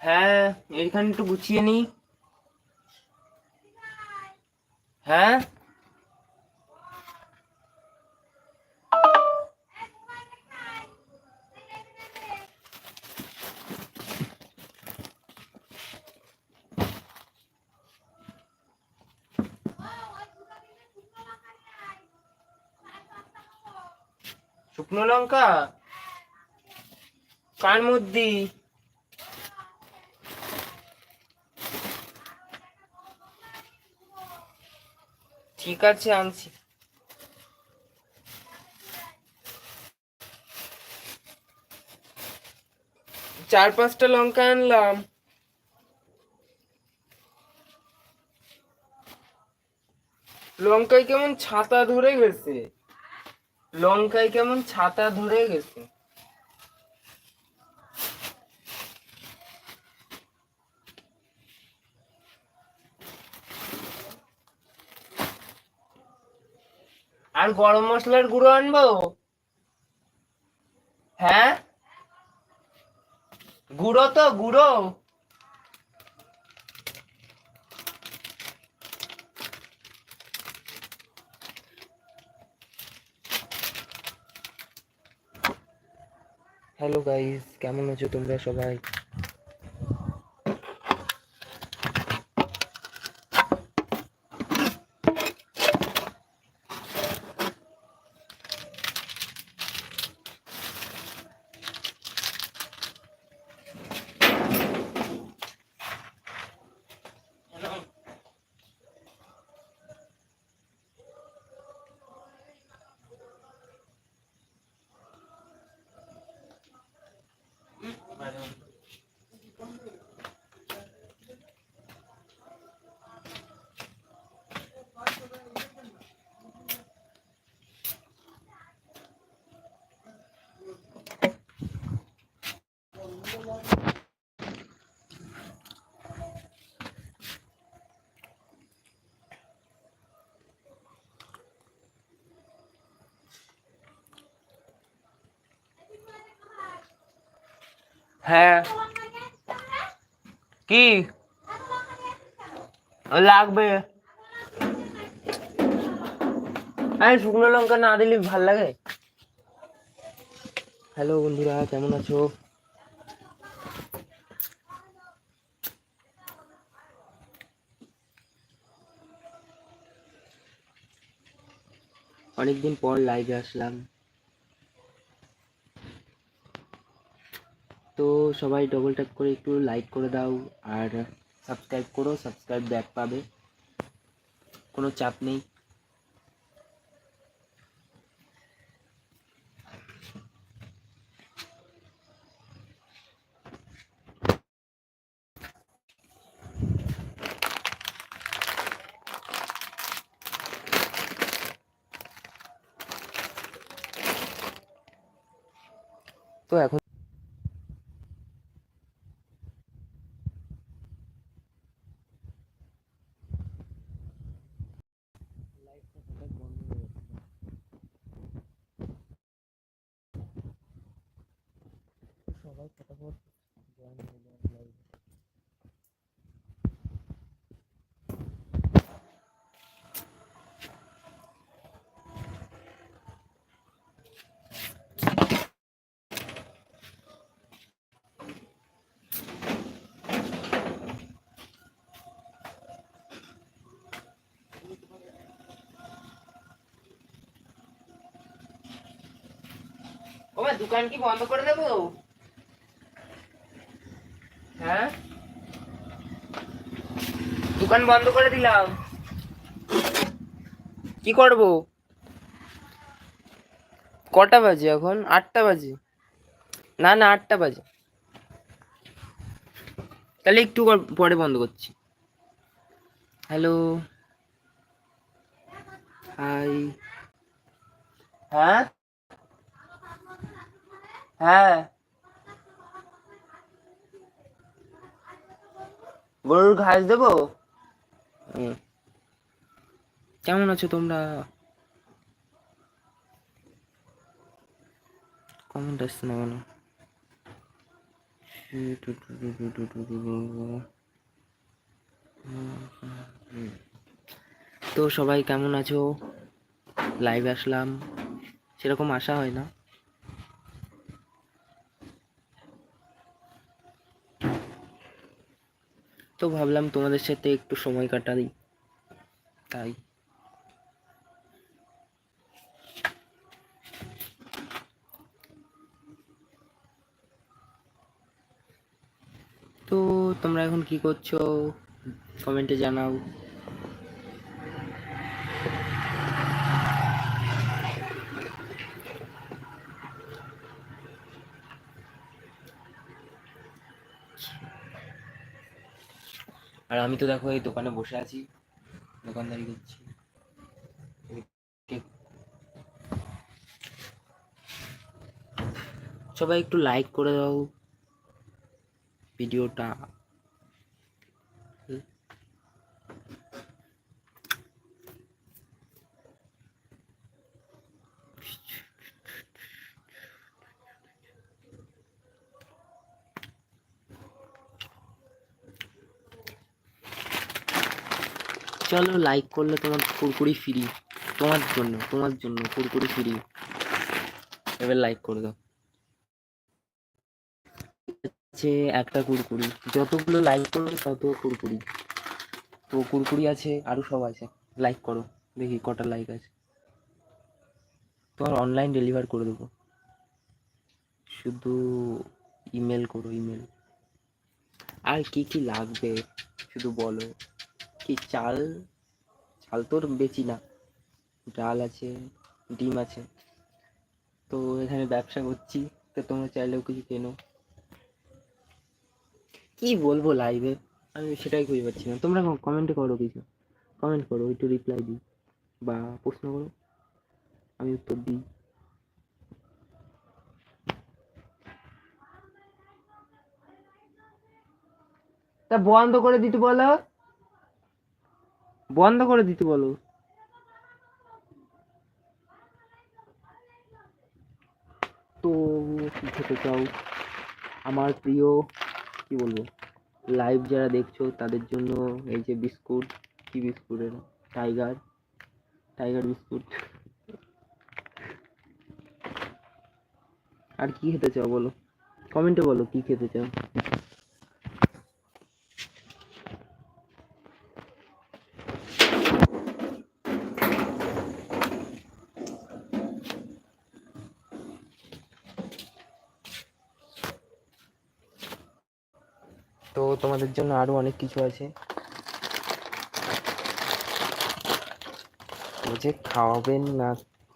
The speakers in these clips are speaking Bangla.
হ্যাঁ এইখানে একটু গুছিয়ে নি হ্যাঁ? শুকনো লঙ্কা? কার মধ্যে ঠিক আছে, আনছি। চার পাঁচটা লঙ্কা আনলাম। লঙ্কায় কেমন ছাতা ধরে গেছে? লঙ্কায় কেমন ছাতা ধরে গেছে? আর গরম মশলার গুঁড়ো আনব? হ্যাঁ? গুঁড়ো তো, গুঁড়ো। হ্যালো গাইস কেমন আছো তোমরা সবাই? হ্যাঁ কি লাগবে আরে শুকনো লঙ্কা না দিলে ভালো লাগে হ্যালো বন্ধুরা কেমন আছো অনেকদিন পর লাইভে আসলাম তো সবাই ডবল ট্যাপ করে একটু লাইক করে দাও আর সাবস্ক্রাইব করো সাবস্ক্রাইব ব্যাক পাবে। কোনো চাপ নেই। তো এখন ও ভাই, দোকান কি বন্ধ করে দেবো? হ্যাঁ? দোকান বন্ধ করে দিলাম। কি করব? কটা বাজে এখন? আটটা বাজে। না না আটটা বাজে। তাহলে একটু পরে বন্ধ করছি। হ্যালো? হাই। হ্যাঁ? হ্যাঁ। গরুর ঘাস দেবো? কেমন আছো তোমরা? কমেন্ট আসছে না। কেন তো সবাই কেমন আছো? লাইভ আসলাম। সেরকম আশা হয় না। তো ভাবলাম তোমাদের সাথে একটু সময় কাটাই। তাই। তো তোমরা এখন কি করছ? কমেন্টে জানাও। আর আমি তো দেখো এই দোকানে বসে আছি, দোকানদারি করছি। সবাই একটু লাইক করে দাও ভিডিওটা। চলো লাইক করলে তোমার কুরকুরি ফ্রি তোমার জন্য তোমার জন্য কুরকুরি ফ্রি এবার লাইক করে দাও। আছে একটা কুরকুরি। যতগুলো লাইক করবে তত কুরকুরি। তো কুরকুরি আছে, আরও সব আছে। লাইক করো, দেখি কটা লাইক আছে। তোমার অনলাইন ডেলিভার করে দেবো। শুধু ইমেল করো ইমেল আর কি কি লাগবে? শুধু বলো। কি চাল চাল তোর বেচি না। ডাল আছে, ডিম আছে। তো এখানে ব্যবসা করছি, তো তোমরা চাইলেও কিছু কেনো। কি বলব লাইভে আমি সেটাই খুঁজে পাচ্ছি না। তোমরা কমেন্টে করো কিছু। কমেন্ট করো, একটু রিপ্লাই দিই। বা প্রশ্ন করো, আমি উত্তর দিই। তা বন্ধ করে দিতে বলো। বন্ধ করে দিতে বলো। তো কি খেতে চাও? আমার প্রিয়, কি বলব? লাইভ যারা দেখছ, তাদের জন্য এই যে বিস্কুট, কি বিস্কুটের টাইগার টাইগার বিস্কুট। আর কি খেতে চাও বলো? কমেন্টে বলো কি খেতে চাও। তো তোমাদের জন্য আরও অনেক কিছু আছে। যে খাওয়াবেন না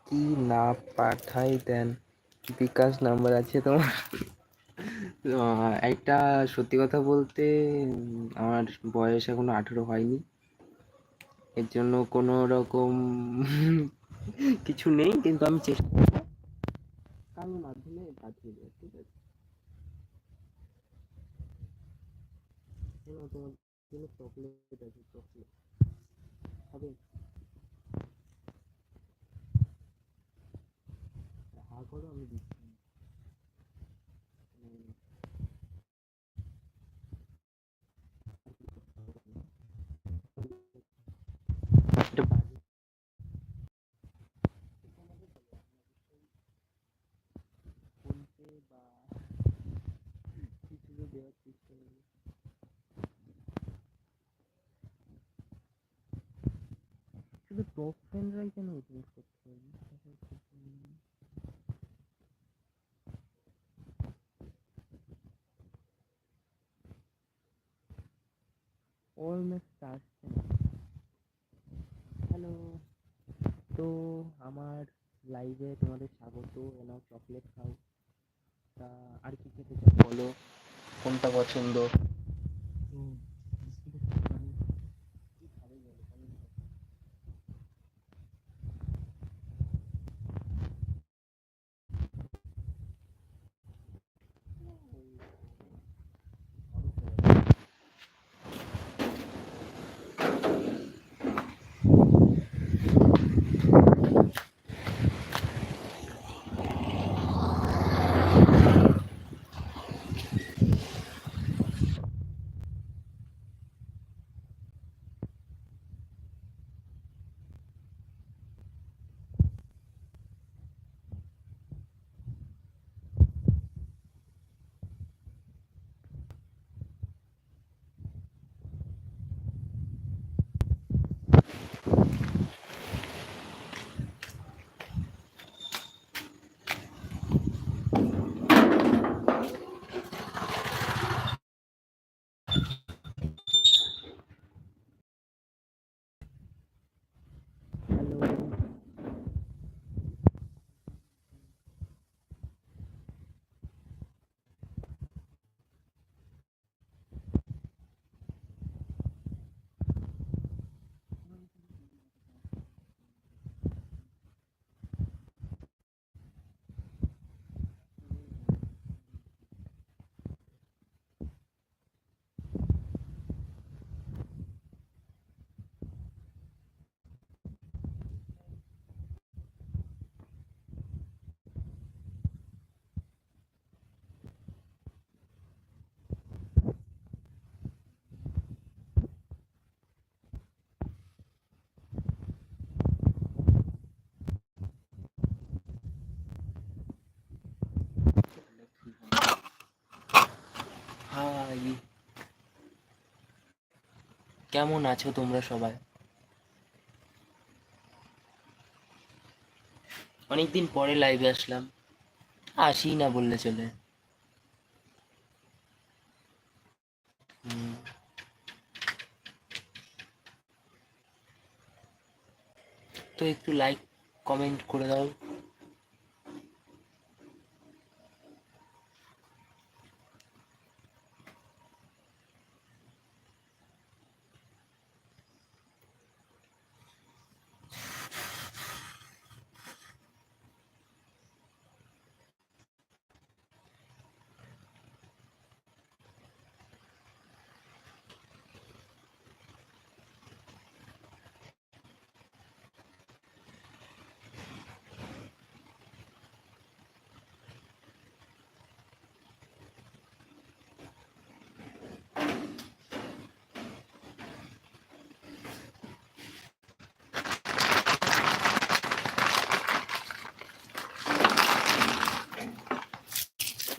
কি না পাঠাই দেন, বিকাশ নাম্বার আছে তোমার। একটা সত্যি কথা বলতে, আমার বয়স এখনও আঠেরো হয়নি। এর জন্য কোনো রকম কিছু নেই, কিন্তু আমি চেষ্টা কারোর মাধ্যমে পাঠিয়ে দেবো, ঠিক আছে? এনাও তোমার জন্য চকলেট আছে চকলেট হবে হা করো আমি দিচ্ছি। বা কিছু দেওয়ার চেষ্টা টপ ফ্রেন্ডরাই কেন উইটনেস করতে হবে অলমোস্ট আসছে হ্যালো তো আমার লাইভে তোমাদের স্বাগত এনাও চকলেট খাও তা আর কি খেতে চাও বলো? কোনটা পছন্দ? কেমন আছো তোমরা সবাই? অনেকদিন পরে লাইভে আসলাম। আসি না বললে চলে। তো একটু লাইক কমেন্ট করে দাও।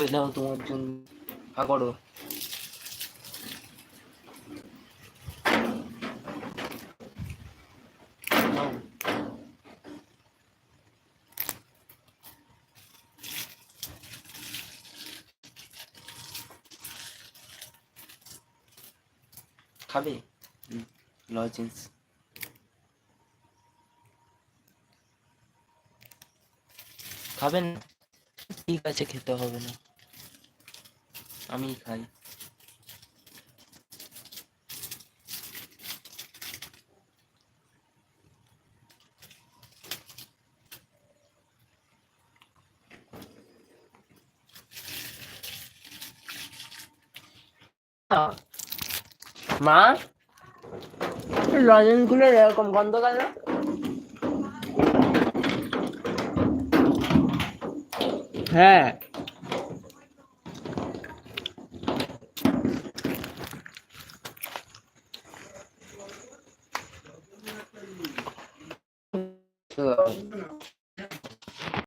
পেলাও তোমার জন্য। করো। খাবে? লজেন্স খাবেন ঠিক আছে খেতে হবে না। আমি খাই। মা? লজেন্সগুলো এরকম গন্ধ কেন? হ্যাঁ